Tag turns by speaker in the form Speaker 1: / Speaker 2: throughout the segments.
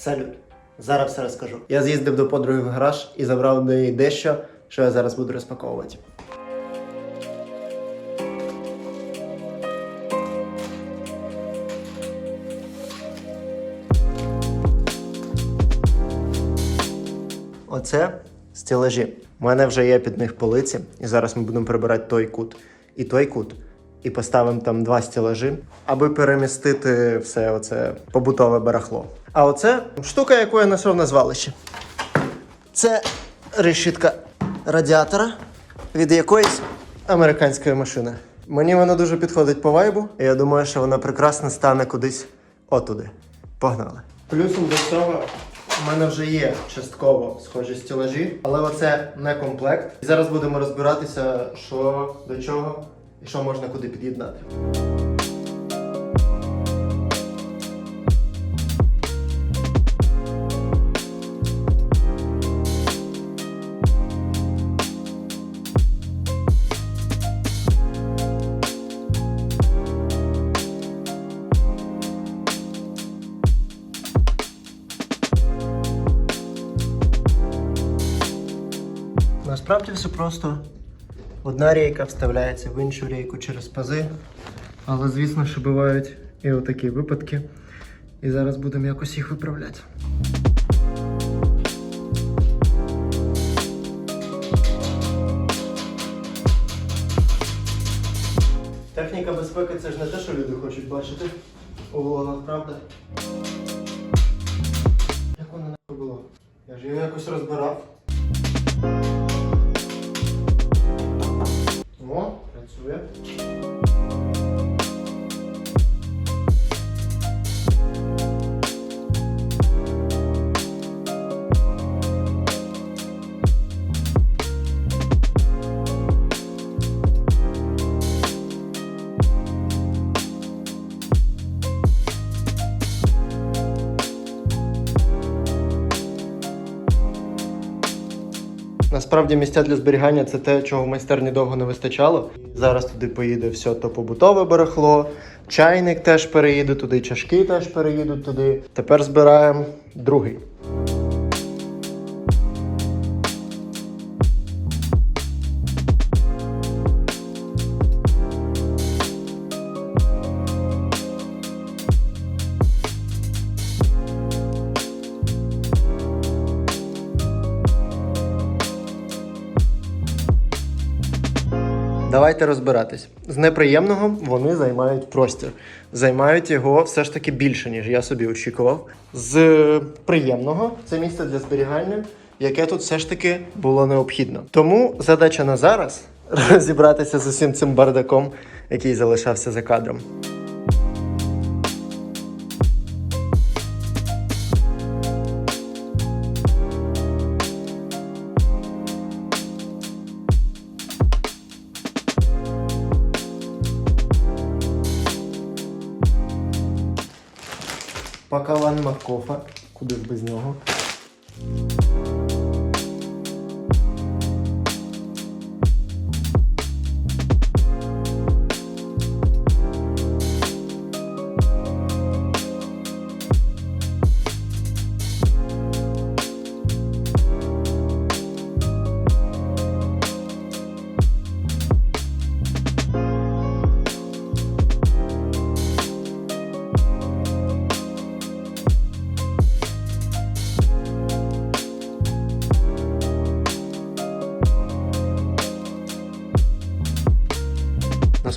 Speaker 1: Салют. Зараз все розкажу. Я з'їздив до подруги в гараж і забрав до неї дещо, що я зараз буду розпаковувати. Оце стелажі. У мене вже є під них полиці, і зараз ми будемо прибирати той кут і той кут. І поставимо там два стелажі, аби перемістити все оце побутове барахло. А оце штука, яку я знайшов на звалищі. Це решітка радіатора від якоїсь американської машини. Мені вона дуже підходить по вайбу, і я думаю, що вона прекрасно стане кудись отуди. Погнали. Плюсом до цього у мене вже є частково схожі стелажі, але оце не комплект. І зараз будемо розбиратися, що до чого і що можна куди під'єднати. Насправді все просто. Одна рейка вставляється в іншу рейку через пази. Але звісно, що бувають і отакі випадки. І зараз будемо якось їх виправляти. Техніка безпеки це ж не те, що люди хочуть бачити у влогах, правда? Як воно було? Я ж його якось розбирав. Насправді місця для зберігання це те, чого в майстерні довго не вистачало. Зараз туди поїде все то побутове барахло, чайник теж переїде туди, чашки теж переїдуть туди. Тепер збираємо другий. Давайте розбиратись. З неприємного вони займають простір. Займають його все ж таки більше, ніж я собі очікував. З приємного це місце для зберігання, яке тут все ж таки було необхідно. Тому задача на зараз розібратися з усім цим бардаком, який залишався за кадром. Пакалан Маккофа. Куди ж без нього?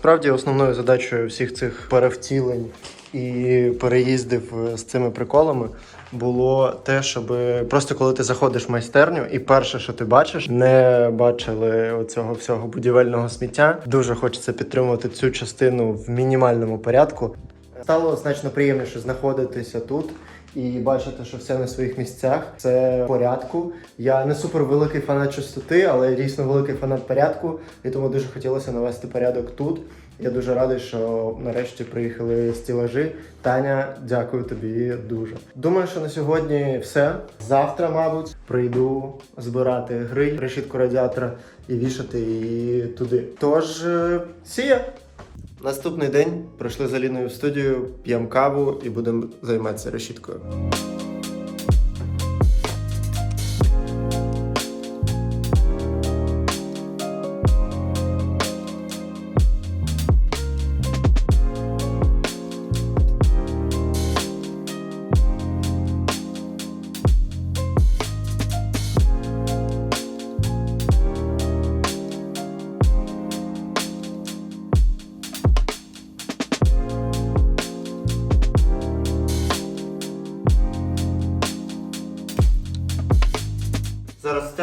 Speaker 1: Насправді основною задачею всіх цих перевтілень і переїздів е, з цими приколами було те, щоб просто коли ти заходиш в майстерню, і перше, що ти бачиш, не бачили оцього всього будівельного сміття. Дуже хочеться підтримувати цю частину в мінімальному порядку. Стало значно приємніше знаходитися тут і бачити, що все на своїх місцях. Це порядку. Я не супер великий фанат чистоти, але дійсно великий фанат порядку. І тому дуже хотілося навести порядок тут. Я дуже радий, що нарешті приїхали стілажі. Таня, дякую тобі дуже. Думаю, що на сьогодні все. Завтра, мабуть, прийду збирати гриль, решітку радіатора і вішати її туди. Тож, е, сія! Наступний день прийшли з Аліною в студію, п'ємо каву і будемо займатися решіткою.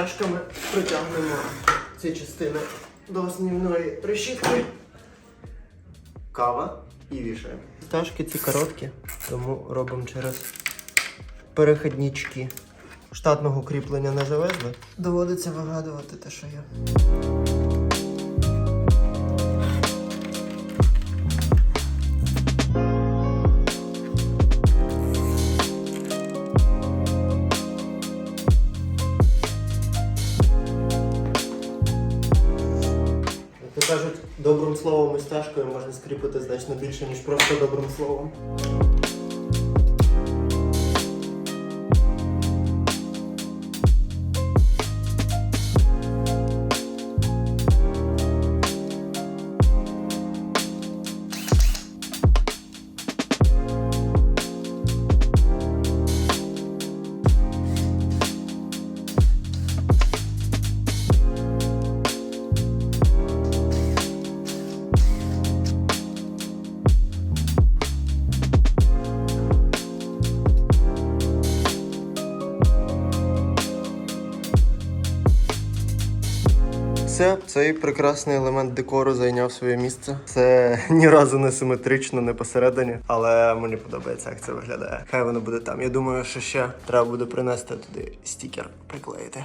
Speaker 1: Стяжками притягнемо ці частини до основної решітки. Кава і вішаємо. Стяжки ці короткі, тому робимо через перехіднички. Штатного кріплення не завезли. Доводиться вигадувати те, що є. Словом і стяжкою можна скріпити значно більше, ніж просто добрим словом. Все, цей прекрасний елемент декору зайняв своє місце. Це ні разу не симетрично, не посередині, але мені подобається, як це виглядає. Хай воно буде там. Я думаю, що ще треба буде принести туди стікер, приклеїти.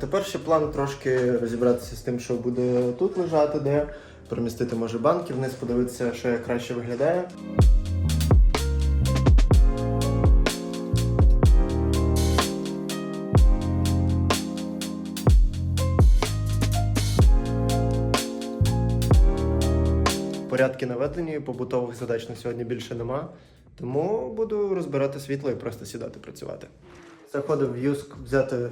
Speaker 1: Тепер ще план трошки розібратися з тим, що буде тут лежати, де перемістити може банки вниз, подивитися, що як краще виглядає. Порядки наведені, побутових задач на сьогодні більше нема. Тому буду розбирати світло і просто сідати працювати. Заходив в Юск взяти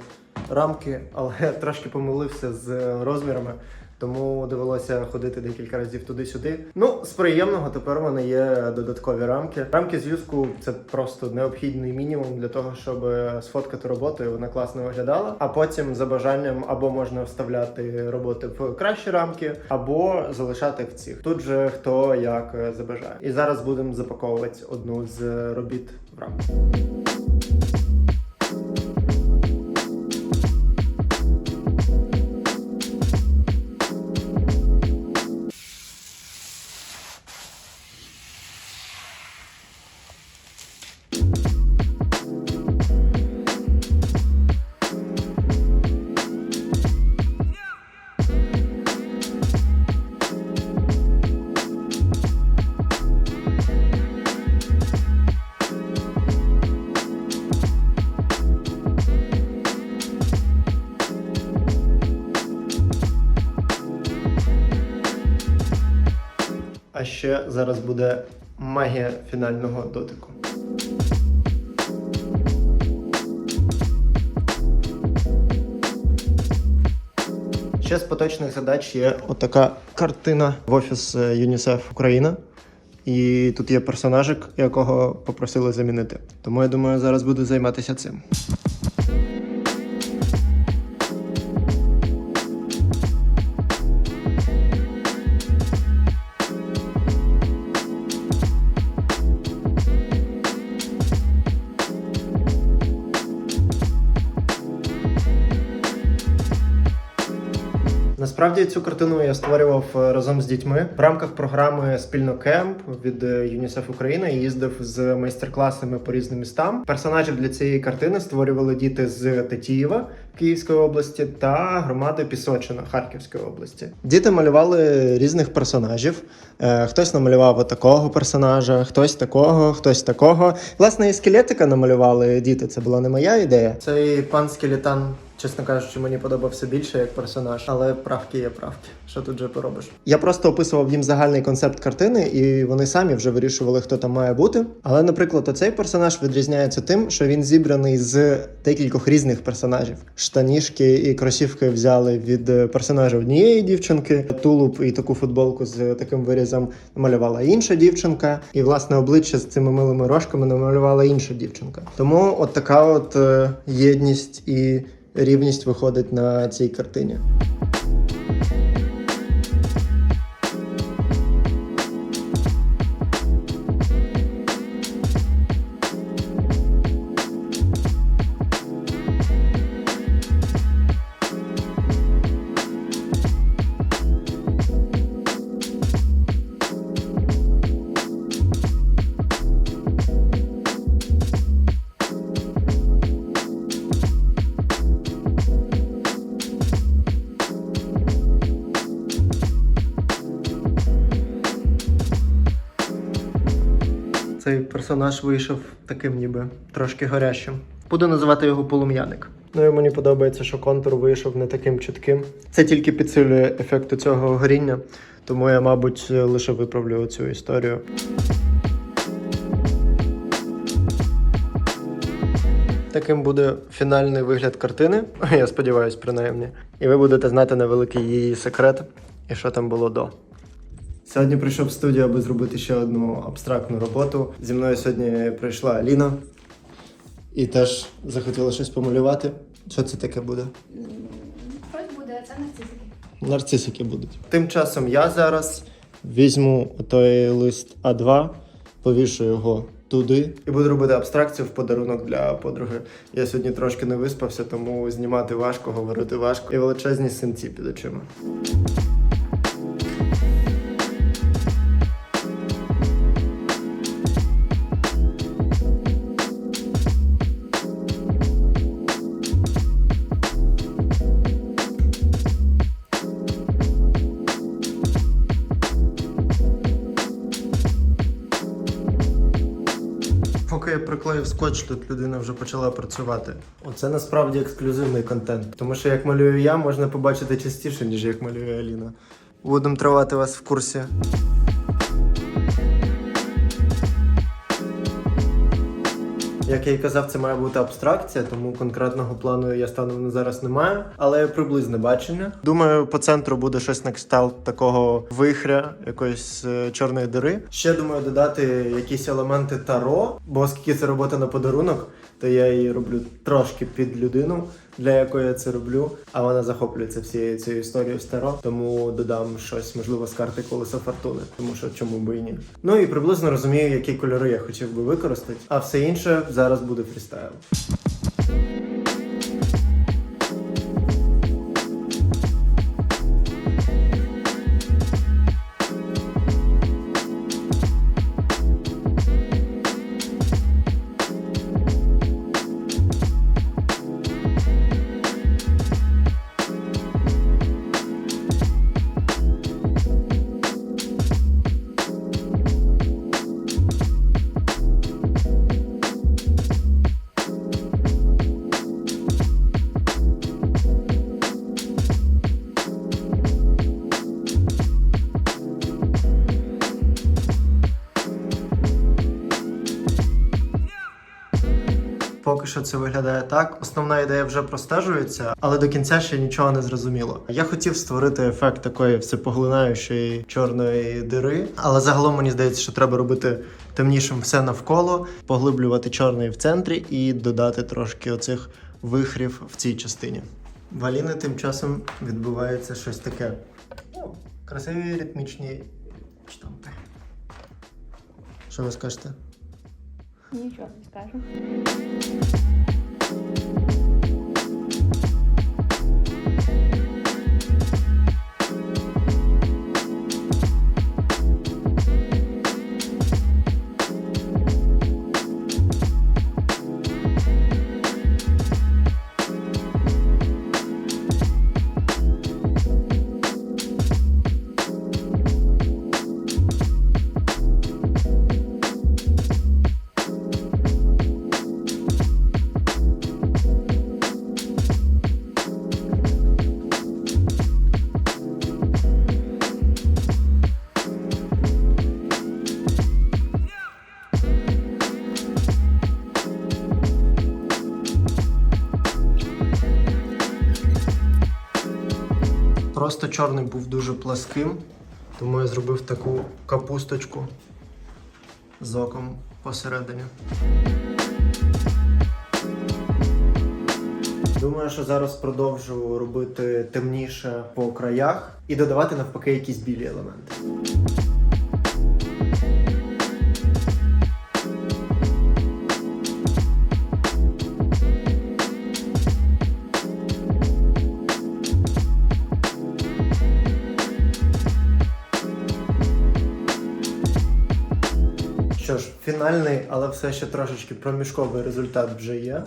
Speaker 1: рамки, але трошки помилився з розмірами, тому довелося ходити декілька разів туди-сюди. Ну, з приємного тепер в мене є додаткові рамки. Рамки з Юску це просто необхідний мінімум для того, щоб сфоткати роботу і вона класно виглядала. А потім за бажанням або можна вставляти роботи в кращі рамки, або залишати в цих. Тут же хто як е, забажає. І зараз будемо запаковувати одну з робіт в рамку. Ще зараз буде магія фінального дотику. Ще з поточних задач є отака картина в офіс е, ЮНІСЕФ Україна. І тут є персонажик, якого попросили замінити. Тому я думаю, зараз буду займатися цим. Насправді цю картину я створював е, разом з дітьми в рамках програми Спільно Кемп від ЮНІСЕФ України. Я їздив з майстер-класами по різним містам. Персонажів для цієї картини створювали діти з Тетіїва Київської області та громади Пісочина Харківської області. Діти малювали різних персонажів. Е, Хтось намалював такого персонажа, хтось такого, хтось такого. Власне, і скелетика намалювали діти. Це була не моя ідея. Цей пан скелетан Чесно кажучи, мені подобався більше як персонаж, але правки є правки. Що тут же поробиш? Я просто описував їм загальний концепт картини, і вони самі вже вирішували, хто там має бути. Але, наприклад, оцей персонаж відрізняється тим, що він зібраний з декількох різних персонажів. Штанішки і кросівки взяли від персонажа однієї дівчинки, тулуб і таку футболку з таким вирізом намалювала інша дівчинка, і власне обличчя з цими милими рожками намалювала інша дівчинка. Тому от така от е, єдність і рівність виходить на цій картині. Персонаж вийшов таким ніби трошки горящим. Буду називати його полум'яник. Ну і мені подобається, що контур вийшов не таким чітким. Це тільки підсилює ефекту цього горіння, тому я, мабуть, лише виправлю цю історію. Таким буде фінальний вигляд картини. Я сподіваюся, принаймні. І ви будете знати невеликий її секрет і що там було до. Сьогодні прийшов в студію, аби зробити ще одну абстрактну роботу. Зі мною сьогодні прийшла Аліна і теж захотіла щось помалювати. Що це таке буде?
Speaker 2: Щось буде, а це нарцисики.
Speaker 1: Нарцисики будуть. Тим часом я зараз візьму той лист А2, повішу його туди і буду робити абстракцію в подарунок для подруги. Я сьогодні трошки не виспався, тому знімати важко, говорити важко. І величезні синці під очима. Скотч, тут людина вже почала працювати. Оце насправді ексклюзивний контент. Тому що як малюю я, можна побачити частіше, ніж як малює Аліна. Будемо тривати вас в курсі. Як я і казав, це має бути абстракція, тому конкретного плану я станом зараз не маю, але приблизне бачення. Думаю, по центру буде щось на кшталт такого вихря, якоїсь е, чорної дири. Ще думаю додати якісь елементи таро, бо оскільки це робота на подарунок, то я її роблю трошки під людину, для якої я це роблю. А вона захоплюється всією цією історією старо. тому додам щось, можливо, з карти колеса фортуни, тому що чому би і ні. Ну і приблизно розумію, які кольори я хотів би використати, а все інше зараз буде фрістайл. Поки що це виглядає так. Основна ідея вже простежується, але до кінця ще нічого не зрозуміло. Я хотів створити ефект такої всепоглинаючої чорної дири, але загалом мені здається, що треба робити темнішим все навколо, поглиблювати чорний в центрі і додати трошки оцих вихрів в цій частині. В Аліни тим часом відбувається щось таке. Ну, красиві ритмічні штампи. Що ви скажете?
Speaker 2: Нічого не скажу. Чорний був дуже пласким, тому я зробив таку капусточку з оком посередині. Думаю, що зараз продовжу робити темніше по краях і додавати навпаки якісь білі елементи. Фінальний, але все ще трошечки проміжковий результат вже є.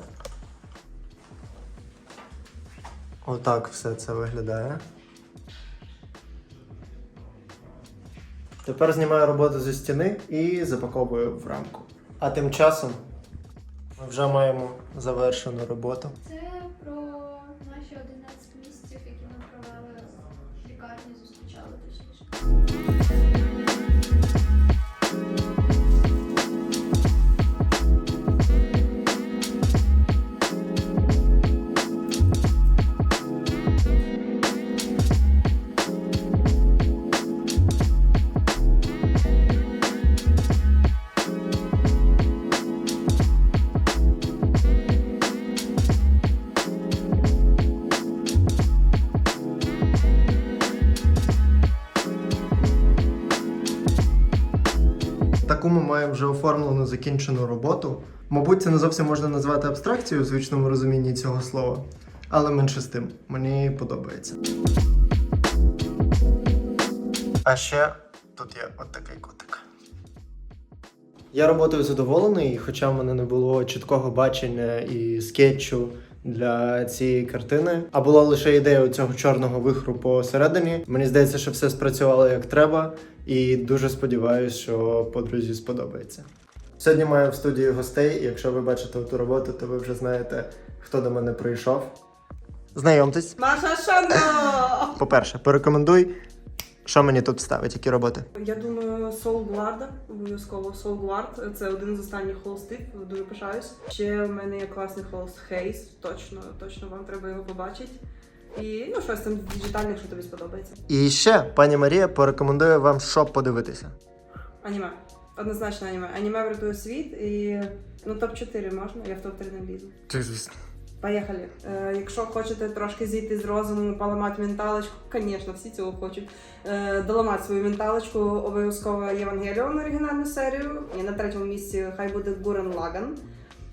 Speaker 2: Отак все це виглядає. Тепер знімаю роботу зі стіни і запаковую в рамку.
Speaker 1: А тим часом ми вже маємо завершену роботу. Таку ми маємо вже оформлену закінчену роботу. Мабуть, це не зовсім можна назвати абстракцією у звичному розумінні цього слова, але менше з тим, мені подобається. А ще тут є от такий котик. Я роботою задоволений, хоча в мене не було чіткого бачення і скетчу для цієї картини, а була лише ідея цього чорного вихру посередині. Мені здається, що все спрацювало як треба, і дуже сподіваюся, що подрузі сподобається. Сьогодні маю в студії гостей, і якщо ви бачите ту роботу, то ви вже знаєте, хто до мене прийшов. Знайомтесь.
Speaker 3: Маша Шано!
Speaker 1: По-перше, порекомендуй, що мені тут ставить, які роботи.
Speaker 3: Я думаю, Soul Guard, обов'язково Soul Guard. Це один з останніх холстів, дуже пишаюсь. Ще в мене є класний холст Haze, точно, точно вам треба його побачити. І ну щось там діджитальне, якщо тобі сподобається.
Speaker 1: І ще пані Марія порекомендує вам, що подивитися.
Speaker 3: Аніме. Однозначно аніме. Аніме врятує світ і ну топ-4 можна, я в топ-3 не влізу.
Speaker 1: Ти, звісно.
Speaker 3: Поїхали. Е, якщо хочете трошки зійти з розуму, поламати менталочку, звісно, всі цього хочуть. Е, доламати свою менталочку, обов'язково Євангеліон оригінальну серію. І на третьому місці хай буде Гурен Лаган.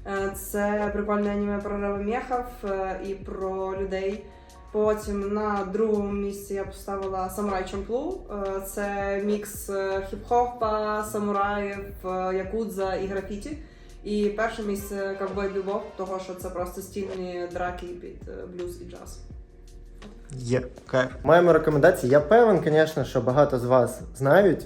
Speaker 3: Е, це прикольне аніме про ревомєхів е, і про людей. Потім на другому місці я поставила Самурай Чамплу. Е, Це мікс хіп-хопа, самураїв, якудза і графіті. І перше місце Ковбой Бібоп, того що це просто стільні драки під е, блюз і джаз.
Speaker 1: Є кайф. Маємо рекомендації. Я певен, звісно, що багато з вас знають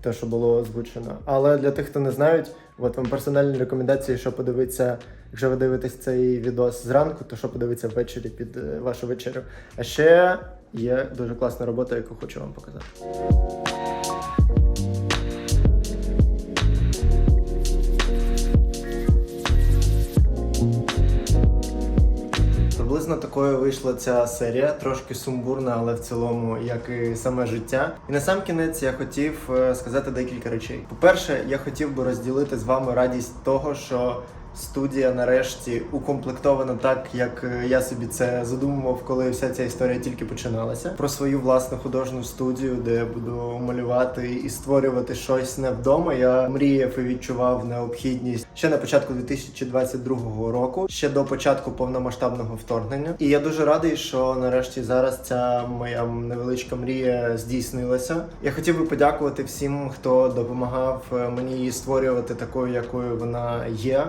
Speaker 1: те, що було озвучено. Але для тих, хто не знають, от вам персональні рекомендації, що подивитися, якщо ви дивитесь цей відос зранку, то що подивитися ввечері під е, вашу вечерю. А ще є дуже класна робота, яку хочу вам показати. Приблизно такою вийшла ця серія, трошки сумбурна, але в цілому, як і саме життя. І на сам кінець я хотів е, сказати декілька речей. По-перше, я хотів би розділити з вами радість того, що студія нарешті укомплектована так, як е, я собі це задумував, коли вся ця історія тільки починалася. Про свою власну художню студію, де я буду малювати і створювати щось не вдома. Я мріяв і відчував необхідність ще на початку 2022 року, ще до початку повномасштабного вторгнення. І я дуже радий, що нарешті зараз ця моя невеличка мрія здійснилася. Я хотів би подякувати всім, хто допомагав е, мені її створювати такою, якою вона є.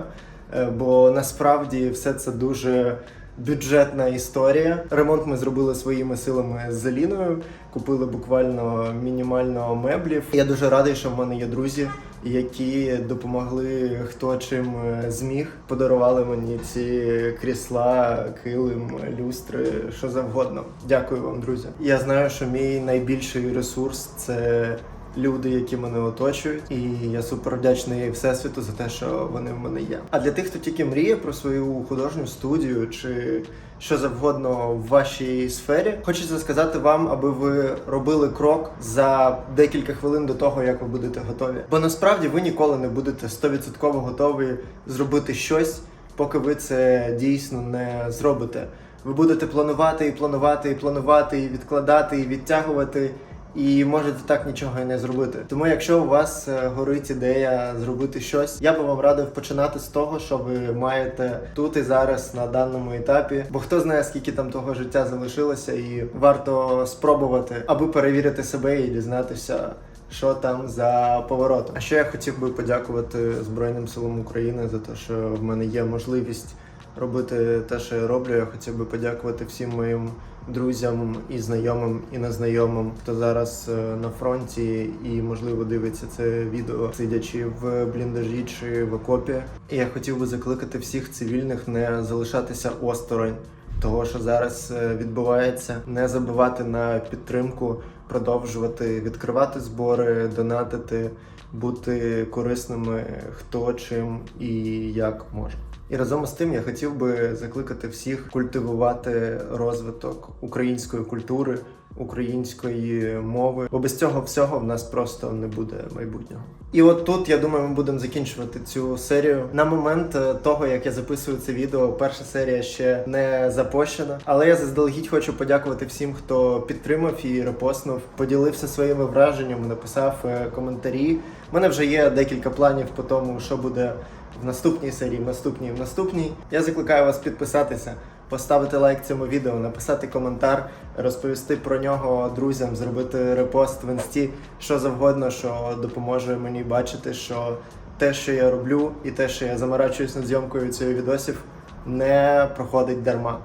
Speaker 1: Е, Бо насправді все це дуже бюджетна історія. Ремонт ми зробили своїми силами з Заліною, купили буквально мінімально меблів. Я дуже радий, що в мене є друзі, які допомогли хто чим е, зміг. Подарували мені ці крісла, килим, люстри, що завгодно. Дякую вам, друзі. Я знаю, що мій найбільший ресурс це люди, які мене оточують, і я супер вдячний всесвіту за те, що вони в мене є. А для тих, хто тільки мріє про свою художню студію чи що завгодно в вашій сфері, хочеться сказати вам, аби ви робили крок за декілька хвилин до того, як ви будете готові. Бо насправді ви ніколи не будете 100% готові зробити щось, поки ви це дійсно не зробите. Ви будете планувати і планувати, і планувати, і відкладати, і відтягувати. І можете так нічого і не зробити. Тому, якщо у вас е, горить ідея зробити щось, я би вам радив починати з того, що ви маєте тут і зараз на даному етапі. Бо хто знає, скільки там того життя залишилося, і варто спробувати, аби перевірити себе і дізнатися. Що там за поворотом? А ще я хотів би подякувати Збройним силам України за те, що в мене є можливість робити те, що я роблю. Я хотів би подякувати всім моїм друзям і знайомим, і незнайомим, хто зараз е, на фронті і можливо дивиться це відео, сидячи в бліндажі чи в окопі. І я хотів би закликати всіх цивільних не залишатися осторонь того, що зараз е, відбувається, не забувати на підтримку, продовжувати відкривати збори, донатити, бути корисними хто чим і як може. І разом з тим я хотів би закликати всіх культивувати розвиток української культури, української мови, бо без цього всього в нас просто не буде майбутнього. І от тут я думаю, ми будемо закінчувати цю серію. На момент е, того, як я записую це відео, перша серія ще не запущена. Але я заздалегідь хочу подякувати всім, хто підтримав і репостнув, поділився своїми враженнями, написав е, коментарі. У мене вже є декілька планів по тому, що буде в наступній серії, в наступній, в наступній. Я закликаю вас підписатися, поставити лайк цьому відео, написати коментар, розповісти про нього друзям, зробити репост в інсті, що завгодно, що допоможе мені бачити, що те, що я роблю, і те, що я заморачуюсь над зйомкою цього відосів, не проходить дарма.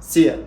Speaker 1: Сія!